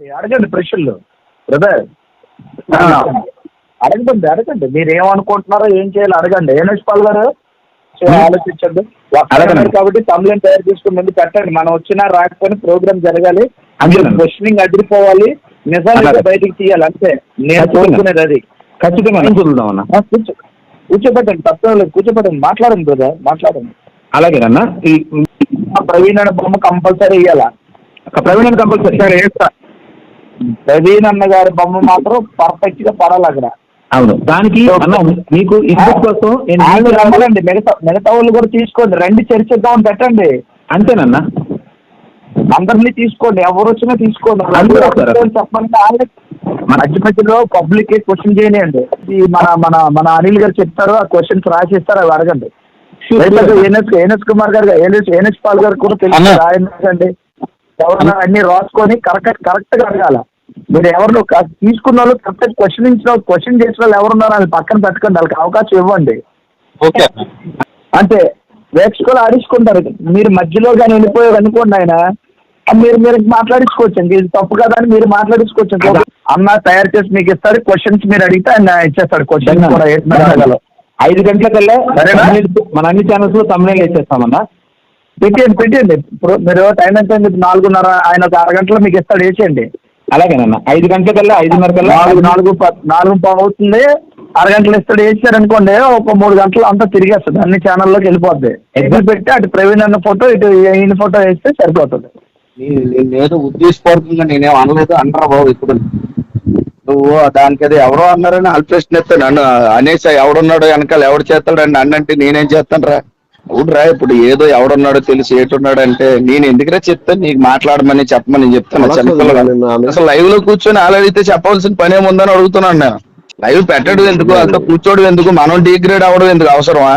అడగండి ప్రశ్నలు. బ్రదర్ అడగండి అడగండి మీరు ఏమనుకుంటున్నారో ఏం చేయాలో అడగండి. ఏ పాల్ గారు ఆలోచించండి. అడగండి. అడగండి కాబట్టి కంప్లైంట్ తయారు చేసుకుని ముందు పెట్టండి. మనం వచ్చినా రాకపోయినా ప్రోగ్రామ్ జరగాలి. క్వశ్చనింగ్ అదిరిపోవాలి. నిజాలు. బయటికి తీయాలి అంతే. నేను. కోరుకునేది అది. ఖచ్చితంగా. కూర్చోబెట్టండి. తప్పలేదు కూర్చోబెట్టండి. మాట్లాడండి బ్రదర్. మాట్లాడండి. అలాగేనన్న ప్రవీణ్ అనే బొమ్మ కంపల్సరీ వేయాలా ప్రవీణ్ కంపల్సరీ. సరే ప్రవీణ్ అన్న గారి బొమ్మ మాత్రం పర్ఫెక్ట్గా పడాలి అక్కడ. అవును. దానికి అన్న మీకు ఇన్పుట్ కోసం నేను మిగతా మిగతా వాళ్ళు కూడా తీసుకోండి. రండి చర్చిద్దామని పెట్టండి. అంతేనన్నా? అందరినీ తీసుకోండి. ఎవరు వచ్చినా తీసుకోండి. చెప్పండి. వాళ్ళే మధ్య మధ్యలో పబ్లిక్ క్వశ్చన్ చేయనియండి. ఈ మన మన మన అనిల్ గారు చెప్తారు. ఆ క్వశ్చన్స్ రాసిస్తారు. అవి అడగండి. ఎన్ఎస్ ఎన్ఎస్ కుమార్ గారు ఎన్ఎస్ ఎన్ఎస్ పాల్ గారు కూడా తెలుసు. అన్న. ఎవరన్నా అన్ని రాసుకొని కరెక్ట్ కరెక్ట్గా అడగాల. మీరు ఎవరినో క- తీసుకున్న వాళ్ళు కరెక్ట్ క్వశ్చన్ ఇచ్చిన క్వశ్చన్ చేసిన వాళ్ళు ఎవరున్నారో అది పక్కన పెట్టకండి వాళ్ళకి అవకాశం ఇవ్వండి. ఓకే అంతే ప్రేక్షకులు ఆడించుకుంటారు. మీరు మధ్యలో కానీ వెళ్ళిపోయారు అనుకోండి ఆయన మీరు మీరు మాట్లాడించుకోవచ్చు అండి ఇది తప్పు కదా అని మీరు మాట్లాడించుకోవచ్చు. అన్న తయారు చేసి మీకు ఇస్తారు క్వశ్చన్స్ మీరు అడిగితే ఆయన ఇచ్చేస్తాడు. క్వశ్చన్స్ కూడా ఐదు గంటలకల్లా మన అన్ని ఛానల్స్లో తమిళ వేసేస్తామన్నా. పెట్టేయండి పెట్టేయండి. ఇప్పుడు మీరు టైం ఎంత అయింది నాలుగున్నర ఆయన ఒక అరగంటలో మీకు ఇస్తాడు వేసేయండి. అలాగేనన్న. ఐదు గంటలకల్లా ఐదున్నర కల్లా? నాలుగు నాలుగు ప- నాలుగు పావు అవుతుంది. అరగంటలు ఇస్తాడు వేసారు అనుకోండి ఒక మూడు గంటలు అంతా తిరిగేస్తుంది. అన్ని ఛానల్లోకి వెళ్ళిపోద్ది. ఎగ్గులు పెట్టి అటు ప్రవీణ్ అన్న ఫోటో ఇటు ఈయన ఫోటో వేస్తే సరిపోతుంది. నేనేదో ఉద్దేశపూర్వకంగా నేనేం అనలేదు అనరా బాబు ఇప్పుడు? నువ్వు దానికి అది ఎవరో అన్నారని ప్రశ్న ఎత్తాను నన్ను అనేసి ఎవడున్నాడో వెనకాల ఎవడు చేస్తాడు అని అన్నంటే నేనేం చేస్తాను రా అవునరా ఇప్పుడు ఏదో ఎవడున్నాడో తెలిసి ఏటున్నాడు అంటే నేను ఎందుకురా చెప్తాను నీకు మాట్లాడమని చెప్పమని చెప్తాను అసలు లైవ్లో కూర్చొని అడిగితే చెప్పాల్సిన పని ఏముందని అడుగుతున్నాను నేను. లైవ్ పెట్టడం ఎందుకు? అంత కూర్చోవడం ఎందుకు? మనం డిగ్రేడ్ అవ్వడం ఎందుకు అవసరమా?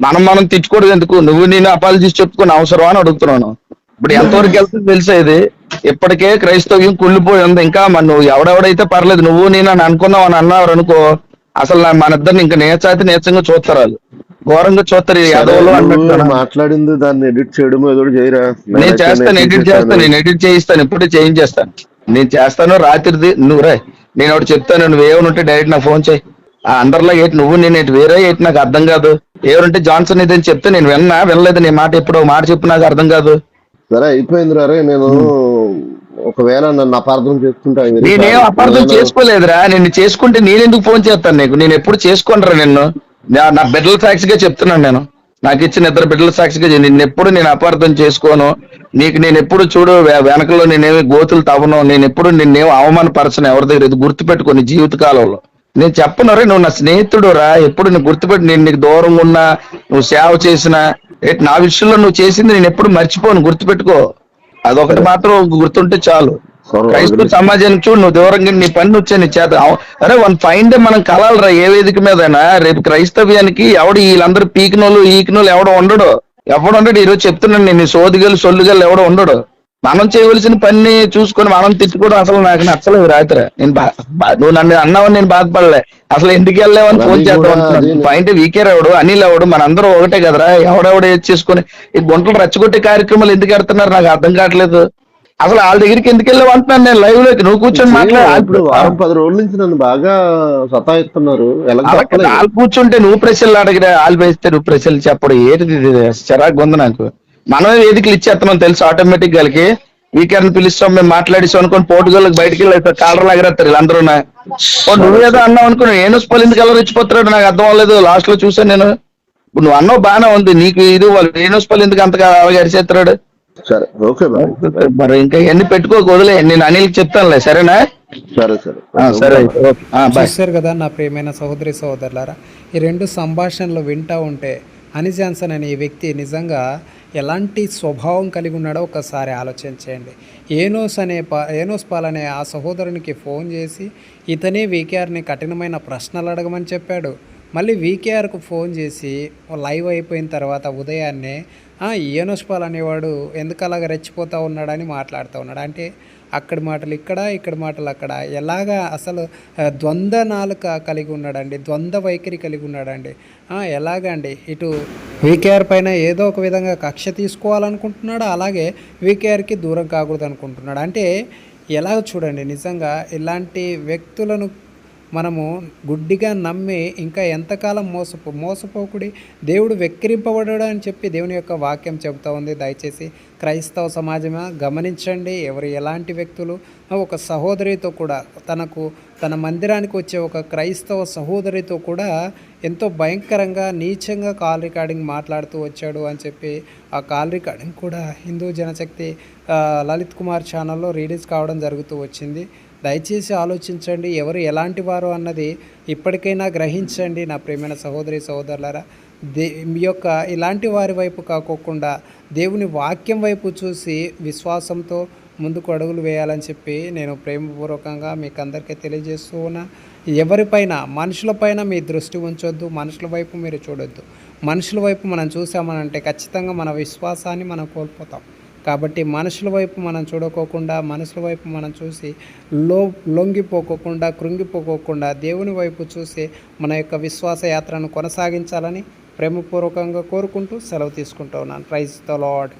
మనం మనం తిట్టుకోవడం ఎందుకు? నువ్వు నేను అపాలజీస్ చెప్పుకుని అవసరమా అని అడుగుతున్నాను. ఇప్పుడు ఎంతవరకు వెళ్తుంది తెలుసా ఇది? ఇప్పటికే క్రైస్తవ్యం కుళ్ళిపోయి ఉంది. ఇంకా మన నువ్వు ఎవడెవడైతే పర్లేదు నువ్వు నేను అని అనుకున్నావు అని అన్నారు అనుకో అసలు మన ఇద్దరిని ఇంకా నేర్చాతి నేర్చంగా చూస్తారు వాళ్ళు. ఘోరంగా చూస్తారు యాదవులు అన్నట్టు మాట్లాడింది దాన్ని ఎడిట్ చేయడం ఏదో చేయరా? నేను చేస్తాను ఎడిట్ చేస్తాను నేను ఎడిట్ చేయిస్తాను ఇప్పుడే చేయించేస్తాను. నేను చేస్తాను రాత్రిది నువ్వు రే. నేను ఒకటి చెప్తాను నువ్వు ఏమనుంటే డైరెక్ట్ నాకు ఫోన్ చేయి. ఆ అందరిలో ఏంటి నువ్వు నేను ఏంటి వేరే ఏంటి నాకు అర్థం కాదు. ఏమంటే జాన్సన్ ఇదని చెప్తే నేను విన్నా వినలేదు నీ మాట ఎప్పుడు మాట చెప్పు నాకు అర్థం కాదు. సరే అయిపోయింది రే నేను ఒకవేళ నన్ను అపార్థం చేసుకుంటా నేనేం అపార్థం చేసుకోలేదురా. నిన్ను చేసుకుంటే నేనెందుకు ఫోన్ చేస్తాను నీకు? నేను ఎప్పుడు చేసుకోనరా నిన్ను? నా- నా బిడ్డల సాక్షిగా చెప్తున్నాను నేను. నాకు ఇచ్చిన ఇద్దరు బిడ్డల సాక్షిగా చెప్ నిన్ను ఎప్పుడు నేను అపార్థం చేసుకోను. నీకు నేను ఎప్పుడు చూడు వెనకలో నేనేమి గోతులు తవ్వను. నేను ఎప్పుడు నిన్నేం అవమానపరచను ఎవరి దగ్గర. ఇది గుర్తుపెట్టుకో నీ జీవిత కాలంలో. నేను చెప్పను రే నువ్వు నా స్నేహితుడు రా. ఎప్పుడు నువ్వు గుర్తుపెట్టి. నేను నీకు దూరంగా ఉన్నా నువ్వు సేవ చేసినా. నా విషయంలో నువ్వు చేసింది నేను ఎప్పుడు మర్చిపోను. గుర్తుపెట్టుకో. అదొకటి మాత్రం గుర్తుంటే చాలు. క్రైస్తవ. సమాజానికి చూడు నువ్వు దూరంగా నీ పని వచ్చే నీ చేత. అరే వన్ ఫైన్ డే మనం కలాలరా ఏ వేదిక మీదైనా? రేపు క్రైస్తవ్యానికి ఎవడు వీళ్ళందరూ పీకినోళ్ళు ఈకినోళ్ళు ఎవడో ఉండడు. ఎవడు ఉండడు. ఈరోజు చెప్తున్నాను నేను సోదిగలు సొల్లుగలు ఎవడో ఉండడు. మనం చేయవలసిన పని చూసుకొని మనం తిట్టుకోవడం అసలు నాకు నచ్చలేదు రాత్రి. నేను నువ్వు నన్ను అన్నావని నేను బాధపడలే. అసలు ఎందుకు వెళ్ళావని ఫోన్ చేద్దాం పాయింట్ వీకేర్ ఎవడు? అనిల్ ఎవడు? మనందరం ఒకటే కదరా. ఎవడెవడు చేసుకుని ఈ గుంటలు రెచ్చగొట్టే కార్యక్రమాలు ఎందుకు ఎడుతున్నారు? నాకు అర్థం కావట్లేదు. అసలు వాళ్ళ దగ్గరికి ఎందుకు వెళ్ళావు అంటున్నాను నేను లైవ్లోకి? నువ్వు కూర్చొని మాట్లాడు. వారం పది రోజుల నుంచి నన్ను బాగా సతాయిస్తున్నారు. వాళ్ళు కూర్చుంటే నువ్వు ప్రశ్నలు అడిగితే వాళ్ళు వేస్తే నువ్వు ప్రశ్నలు చెప్పడం ఏంటిది? చిరాకు ఉంది నాకు. మనమే వేదికలు ఇచ్చేస్తున్నాం తెలుసు ఆటోమేటిక్ గారికి వీకెండ్ పిలుస్తాం మేము మాట్లాడిస్తాం అనుకోని పోటుగోళ్ళకి బయటికి వెళ్ళి కాలర్ లాగరేస్తారు వీళ్ళందరూ నువ్వేదో అన్నావు అనుకుని నేను స్పల్ ఎందుకు ఎలా రెచ్చిపోతున్నాడు నాకు అర్థం అవ్వలేదు. లాస్ట్లో చూసాను నేను. నువ్వు అన్నావు బాగానే ఉంది. నీకు ఇది వాళ్ళు రేణు స్పల్ ఎందుకు అంతగా అరిచేస్తున్నాడు సరే ఓకే మరి ఇంకా ఎన్ని పెట్టుకోక వదిలే. నేను అనిల్కి చెప్తానులే సరేనా? సరే సరే. ఆ, సరే చూశారు కదా నా ప్రియమైన సహోదరి సహోదరులారా ఈ రెండు సంభాషణలు వింటూ ఉంటే అని జాన్సన్ అనే ఈ వ్యక్తి నిజంగా ఎలాంటి స్వభావం కలిగి ఉన్నాడో ఒకసారి ఆలోచించండి ఏనోస్ అనే పా ఏనోస్ పాల్ అనే ఆ సహోదరునికి ఫోన్ చేసి ఇతనే వీకేఆర్ని కఠినమైన ప్రశ్నలు అడగమని చెప్పాడు. మళ్ళీ వీకేఆర్కు ఫోన్ చేసి లైవ్ అయిపోయిన తర్వాత ఉదయాన్నే "ఆ, అనేవాడు ఎందుకు అలాగ రెచ్చిపోతూ ఉన్నాడని మాట్లాడుతూ ఉన్నాడు. అంటే అక్కడి మాటలు ఇక్కడ ఇక్కడి మాటలు అక్కడ. ఎలాగా అసలు ద్వంద్వ నాలుక కలిగి ఉన్నాడండి ద్వంద్వ వైఖరి కలిగి ఉన్నాడండి. ఎలాగండి? ఇటు వీకేఆర్ పైన ఏదో ఒక విధంగా కక్ష తీసుకోవాలనుకుంటున్నాడు? అలాగే వీకేఆర్కి దూరం కాకూడదు అనుకుంటున్నాడు అంటే ఎలా చూడండి నిజంగా ఇలాంటి వ్యక్తులను మనము గుడ్డిగా నమ్మి ఇంకా ఎంతకాలం మోసపో మోసపోకుడి? దేవుడు వెక్కిరింపబడడు అని చెప్పి దేవుని యొక్క వాక్యం చెబుతూ ఉంది. దయచేసి క్రైస్తవ సమాజమా? గమనించండి. ఎవరు ఎలాంటి వ్యక్తులు? ఒక సహోదరితో కూడా తనకు తన మందిరానికి వచ్చే ఒక క్రైస్తవ సహోదరితో కూడా ఎంతో భయంకరంగా నీచంగా కాల్ రికార్డింగ్ మాట్లాడుతూ వచ్చాడు అని చెప్పి ఆ కాల్ రికార్డింగ్ కూడా హిందూ జనశక్తి లలిత్ కుమార్ ఛానల్లో రిలీజ్ కావడం జరుగుతూ వచ్చింది. దయచేసి ఆలోచించండి ఎవరు ఎలాంటి వారు అన్నది ఇప్పటికైనా గ్రహించండి నా ప్రేమైన సహోదరి సహోదరులారా. దే మీ యొక్క ఇలాంటి వారి వైపు కాకోకుండా దేవుని వాక్యం వైపు చూసి విశ్వాసంతో ముందుకు అడుగులు వేయాలని చెప్పి నేను ప్రేమపూర్వకంగా మీకు అందరికీ తెలియజేస్తూ ఉన్నా. ఎవరిపైన మనుషులపైన మీ దృష్టి ఉంచొద్దు మనుషుల వైపు మీరు చూడొద్దు. మనుషుల వైపు మనం చూసామనంటే ఖచ్చితంగా మన విశ్వాసాన్ని మనం కోల్పోతాం. కాబట్టి మనుషుల వైపు మనం చూడకోకుండా మనుషుల వైపు మనం చూసి లో లొంగిపోకోకుండా కృంగిపోకోకుండా దేవుని వైపు చూసి మన యొక్క విశ్వాస యాత్రను కొనసాగించాలని ప్రేమపూర్వకంగా కోరుకుంటూ సెలవు తీసుకుంటూ ఉన్నాను. Praise the lord